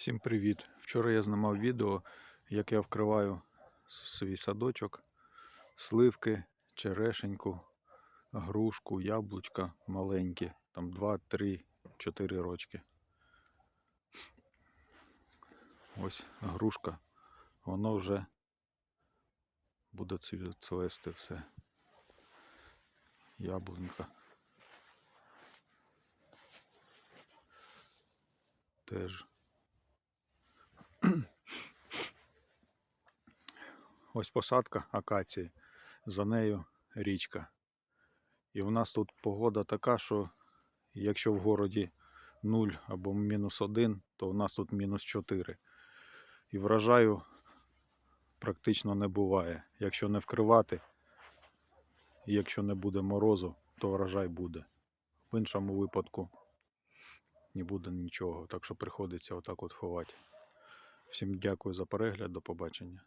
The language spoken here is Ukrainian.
Всім привіт! Вчора я знімав відео, як я вкриваю свій садочок, сливки, черешеньку, грушку, яблучка маленькі, там 2, 3, 4 рочки. Ось грушка, воно вже буде цвести все. Яблунька. Теж. Ось посадка акації, за нею річка. І в нас тут погода така, що якщо в городі 0 або мінус 1, то у нас тут мінус 4. І врожаю практично не буває. Якщо не вкривати, якщо не буде морозу, то врожай буде. В іншому випадку не буде нічого. Так що приходиться отак от ховати. Всім дякую за перегляд, до побачення.